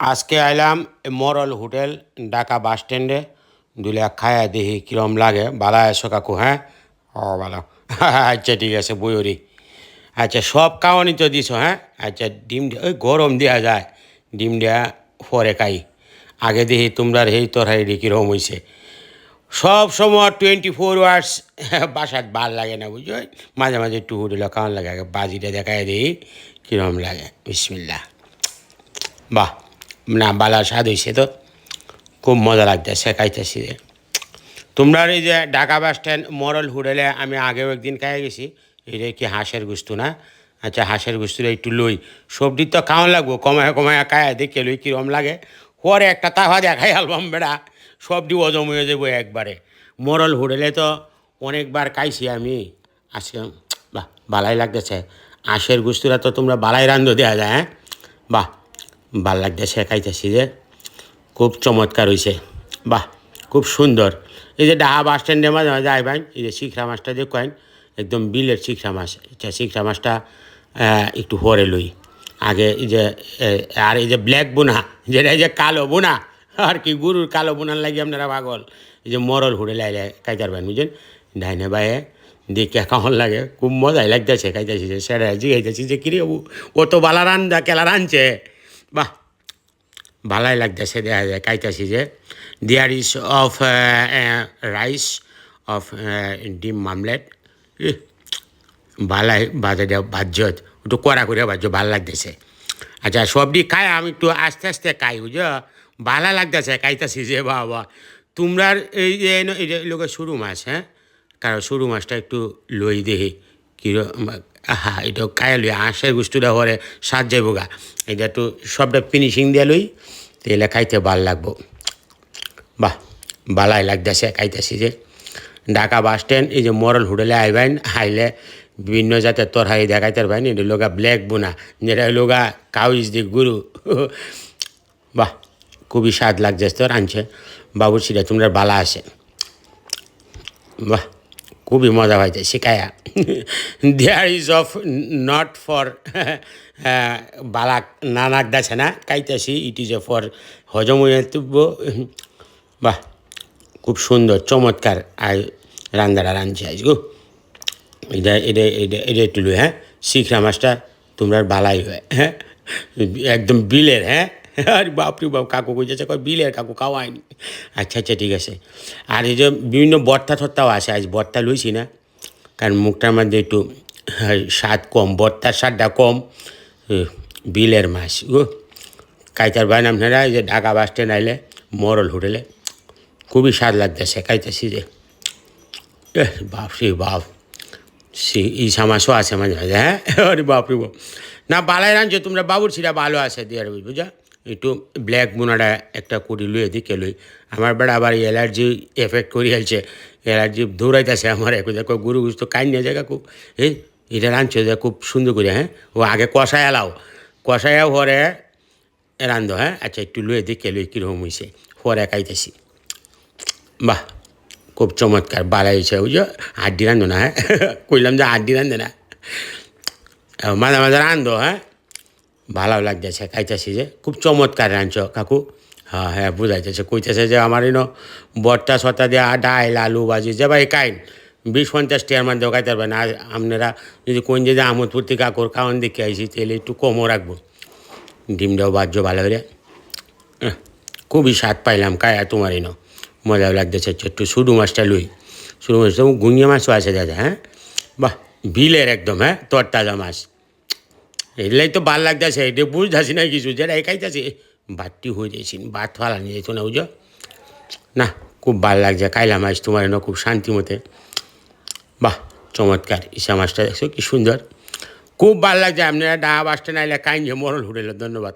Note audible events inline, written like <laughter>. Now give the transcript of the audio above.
আজকে আইলাম মরল হোটেল, ঢাকা বাস স্ট্যান্ডে। দুলে খায়া দেখি কিরম লাগে। বালা এসো কাকু হ্যাঁ? ও ভালো <laughs> আচ্ছা ঠিক আছে বইরি আচ্ছা সব খাওয়ানি তো দিছো হ্যাঁ? আচ্ছা ডিম দিয়া- ওই গরম দেওয়া যায়। ডিম দেওয়া পরে খাই। আগে দেখি তোমরা এই তরকারি কিরম হয়েছে সব সময় টোয়েন্টি ফোর আওয়ার্স বাসাত ভালো লাগে না, বুঝছ? মাঝে মাঝে একটু হোটেলে কেমন লাগে। আগে বাজিটা দেখায় দিই কিরম লাগে। বিসমিল্লা বাহ। না, বালা স্বাদ হয়েছে তো। খুব মজা লাগতেছে, খাইতেছি। তোমরা এই যে ঢাকা বাস স্ট্যান্ড, মরল হোটেলে আমি আগেও একদিন খাই গেছি। এটা কি হাঁসের গুস্তু না? আচ্ছা হাঁসের গুস্তুটা একটু লই। সবজি তো খাওয়ান লাগবো, কমায় কমায় খায় দেখে লই, কিরম লাগে। পরে একটা তাওয়া দেখাই অ্যালবাম বেড়া। সবজি অজম হয়ে যাব একবারে। মরল হোটেলে তো অনেকবার খাইছি আমি। আজকে, বাহ ভালাই লাগতেছে। হাঁসের গুস্তুরা তো তোমরা বালাই রান্ধো দেওয়া যায় হ্যাঁ? বাহ ভালো লাগতেছে খাইতেছি যে খুব চমৎকার হয়েছে বাহ, খুব সুন্দর। এই যে ডাহা বাস স্ট্যান্ডে মাঝে মাঝে আইবান এই যে শিখরা মাছটা দেখেন একদম বিলের শিখরা মাছ। আচ্ছা শিখরা মাছটা একটু হরে লই। আগে এই যে আর এই যে ব্ল্যাক বোনা, যেটা এই যে কালো বোনা, আর কি গরুর কালো বোনার লাগে আপনারা পাগল। এই যে মরল হুড়ে লাইলে খাইতে পারবেন বুঝলেন ডাইনে বাইয়ে দেখে কেমন লাগে, খুব মজাই লাগতেছে, খাইতেছি যে, সেরা, জিগাইতেছি যে, কিরে ও ও তো বালা রান্দা কেলা রাঁধছে বাহ, ভালাই লাগতেছে, দেখা যায়, খাইতেছি যে। There is of rice of ডিম মামলেট। ভালাই বাজে বাজ্যত একটু কড়া করে বাজ্য, ভালো লাগতেছে। আচ্ছা সবজি খাই আমি একটু আস্তে আস্তে খাই বুঝো ভালো লাগতেছে, খাইতেছি যে বাবা তোমরা এই যে লোকের সরু মাছ হ্যাঁ? কারণ সরু মাছটা একটু লই দেহি কিরম হা এটা খাই লই হাঁসের গুস্তুটা হরে সাত যাইব গা। এটা একটু সবটা ফিনিশিং দিয়ে লই তাহলে খাইতে ভালো লাগবো। বাহ, বালাই লাগতেছে, খাইতেছি যে। ঢাকা বাস স্ট্যান্ড, এই যে মরল হোটেলে আইবেন, আইলে বিভিন্ন জাতের তরহারি দেখাইতে পারবেন, এটা লোকা ব্ল্যাক বোনা, যেটা লোকা কাউ ইজ দি গুরু। বাহ, খুবই স্বাদ লাগছে তোর আনছে। রাঁধছে বাবুর্চিটা তোমরা বালা আছে। বাহ। খুবই মজা পাইছে শিখায়া। There is of not for বালাক, নানাক দাছে না, কাইতেছি ইট ইজ এ ফর হজম বাহ, খুব সুন্দর, চমৎকার আর রান্দারা রাঁধছে আজ, গো। এটা এটা এটা এটা একটু হ্যাঁ। শিখরা মাছটা তোমরা বালাই হয় হ্যাঁ। একদম বিলের হ্যাঁ। আরে বাপরে বাপ কাকু কইতেছে কয় বিলের কাকু খাওয়ায়নি আচ্ছা আচ্ছা ঠিক আছে। আর এই যে বিভিন্ন বর্তা থত্তাও আছে আজ বর্তা লইছি না কারণ মুখটার মধ্যে একটু হ্যাঁ, স্বাদ কম বর্তার স্বাদটা কম বিলের মাছ। গো কাইতার বাইন আপনারা এই যে ঢাকা বাস স্ট্যান্ড আইলে মরল হোটেলে খুবই স্বাদ লাগতেছে খাইতেছি যে। বাপ রে বাপ সে ইসা মাছও আছে মাঝে মাঝে হ্যাঁ? আরে বাপ রে বাপ। না বালাই রাঁধছো তোমরা বাবুর ছিটা ভালো আছে দিয়ে বুঝা? একটু ব্ল্যাক বোনাটা একটা কুড়ি লুয়ে দিকে লই আমার বেড়া আবার অ্যালার্জি এফেক্ট করে আছে অ্যালার্জি দৌড়াইতেছে আমার একটু দেখো গুরু গুস্তু কাইন নিয়ে যায় কাকু এই, এটা রাঁধছো যে খুব সুন্দর করে হ্যাঁ? ও আগে কষায় এলাও কষায় হরে রান্ধো হ্যাঁ? আচ্ছা একটু লুয়ে দিকে লই কীরকম হয়েছে হরে খাইতেছি। বাহ, খুব চমৎকার বাড়া হয়েছে বুঝো হাড্ডি রান্ধো না হ্যাঁ? <laughs> কইলাম যে হাড্ডি রান্ধে না। মাঝে মাঝে রান্ধো হ্যাঁ? ভালো লাগতেছে খাইতেছি যে। খুব চমৎকার রাঁধছ কাকু। হ্যাঁ হ্যাঁ বুঝাইতেছে কইতেছে যে আমার ইনো বট্টা সত্তা দিয়ে ডাইল আলু বাজি যে ভাই কাইন বিশ পঞ্চাশ টিয়ার মধ্যে খাইতে পারবেন। আর আপনারা যদি কোন যে আহমদপুর থেকে কাকুর খাওয়ান দেখে আইসি তাহলে একটু কমও রাখব। ডিমটাও বাজ্য ভালো করে। আহ, খুবই স্বাদ পাইলাম কায়া তোমার ইনো। মজাও লাগতেছে একটু শুরু মাছটা লুই। শুরু মাছটা গুঙিয়ে মাছও আছে দাদা হ্যাঁ? বাহ বিলের একদম হ্যাঁ? তরতাজা মাছ। এগুলাই তো ভালো লাগতেছে, এটা বুঝতেছি না কিছু, যেটা খাইতেছি বাতটি হয়ে যাইছি ফালা নিয়ে যেত না বুঝো না, খুব ভালো লাগছে, কাইলা মাছ তোমার এনে খুব শান্তি মতে। বাহ, চমৎকার, ইসা মাছটা দেখছ, কি সুন্দর। খুব ভালো লাগছে, আপনারা ডা বাসটা নাইলে কাইন যে মরল হোটেলের ধন্যবাদ।